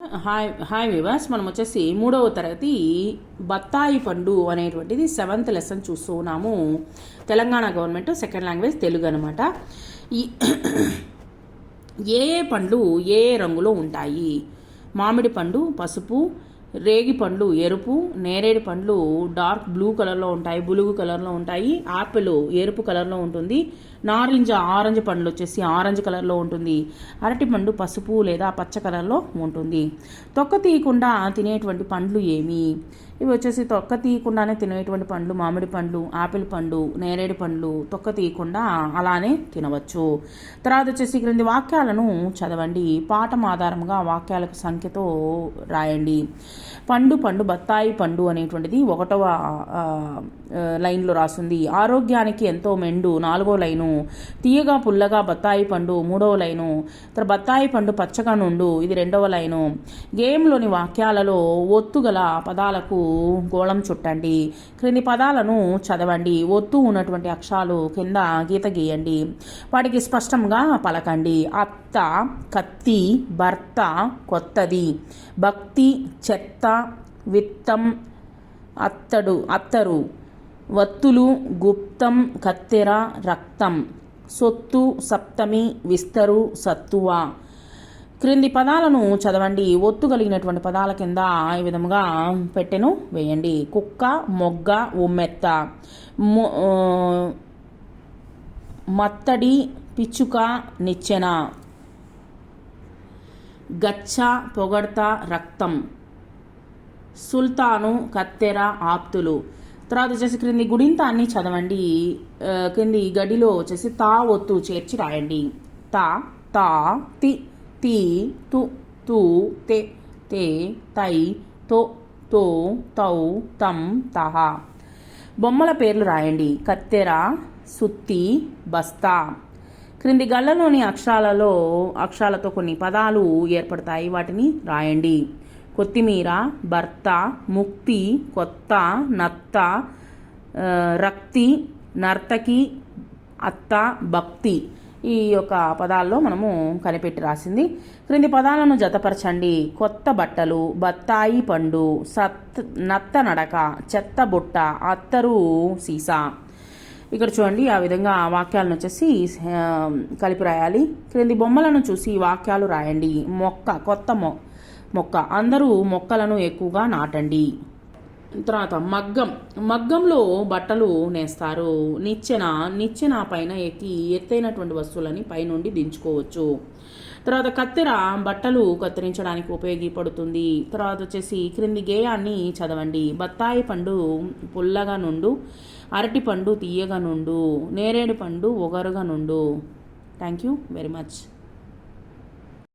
Hi hi వివాస్ మనం వచ్చేసి మూడవ తరగతి బత్తాయి పండు అనేటువంటిది సెవెంత్ లెసన్ చూస్తూ ఉన్నాము. Telangana government second language Telugu అనమాట ఈ ఏ ఏ పండ్లు ఏ ఏ రంగులో ఉంటాయి? మామిడి పండు పసుపు రేగి పండ్లు ఎరుపు నేరేడు పండ్లు డార్క్ బ్లూ కలర్లో ఉంటాయి బులుగు కలర్లో ఉంటాయి ఆపిల్ ఎరుపు కలర్లో ఉంటుంది నారింజ ఆరెంజ్ పండ్లు వచ్చేసి ఆరెంజ్ కలర్లో ఉంటుంది అరటిపండు పసుపు లేదా పచ్చ కలర్లో ఉంటుంది. తొక్క తీయకుండా తినేటువంటి పండ్లు ఏమి? ఇవి వచ్చేసి తొక్క తీయకుండానే తినేటువంటి పండ్లు మామిడి పండ్లు ఆపిల్ పండు నేరేడు పండ్లు తొక్క తీయకుండా అలానే తినవచ్చు. తర్వాత వచ్చేసి క్రింది వాక్యాలను చదవండి. పాఠం ఆధారంగా వాక్యాలకు సంఖ్యతో రాయండి. పండు పండు బత్తాయి పండు అనేటువంటిది ఒకటవ లైన్లో రాసింది. ఆరోగ్యానికి ఎంతో మెండు నాలుగో లైను తీయగా పుల్లగా బత్తాయి పండు మూడవ లైను తర్వాత బత్తాయి పండు పచ్చగా నుండు ఇది రెండవ లైను. గేమ్లోని వాక్యాలలో ఒత్తుగల పదాలకు గోళం చుట్టండి. క్రింది పదాలను చదవండి. ఒత్తు ఉన్నటువంటి అక్షరాలు కింద గీత గీయండి. వాటికి స్పష్టంగా పలకండి. అత్త కత్తి భర్త కొత్తది. భక్తి చెత్త విత్తం అత్తడు అత్తరు. వత్తులు గుప్తం కత్తెర రక్తం. సొత్తు సప్తమి విస్తరు సత్తువ. క్రింది పదాలను చదవండి. ఒత్తు కలిగినటువంటి పదాల కింద ఈ విధముగా పెట్టెను వేయండి. కుక్క మొగ్గ ఉమ్మెత్త. మొ- మత్తడి పిచ్చుక నిచ్చెన. గచ్చ పొగడ్త రక్తం. సుల్తాను కత్తెర ఆప్తులు. తర్వాత వచ్చేసి క్రింది గుడింత అన్ని చదవండి క్రింది గడిలో వచ్చేసి తా ఒత్తు చేర్చి రాయండి. తా తా తి తి తు తు తే తే తై తో తో తౌ తం తహ. బొమ్మల పేర్లు రాయండి. కత్తెర సుత్తి బస్తా. క్రింది గళ్ళలోని అక్షరాలలో అక్షరాలతో కొన్ని పదాలు ఏర్పడతాయి. వాటిని రాయండి. కొత్తిమీర భర్త ముక్తి కొత్త నత్త రక్తి నర్తకి అత్త భక్తి ఈ యొక్క పదాల్లో మనము కనిపెట్టి రాసింది. క్రింది పదాలను జతపరచండి. కొత్త బట్టలు బత్తాయి పండు సత్ నత్త నడక చెత్త బుట్ట అత్తరు సీసా. ఇక్కడ చూడండి ఆ విధంగా వాక్యాలను వచ్చేసి కలిపి రాయాలి. క్రింది బొమ్మలను చూసి వాక్యాలు రాయండి. మొక్క కొత్త మొ మొక్క. అందరూ మొక్కలను ఎక్కువగా నాటండి. తర్వాత మగ్గం. మగ్గంలో బట్టలు నేస్తారు. నిచ్చెన నిచ్చెన పైన ఎక్కి ఎత్తైనటువంటి వస్తువులని పైనుండి దించుకోవచ్చు. తర్వాత కత్తెర బట్టలు కత్తిరించడానికి ఉపయోగపడుతుంది. తర్వాత వచ్చేసి క్రింది గేయాన్ని చదవండి. బత్తాయి పండు పుల్లగా నుండు అరటి పండు తీయగా నుండు నేరేడు పండు ఒగరుగా నుండు. Thank you very much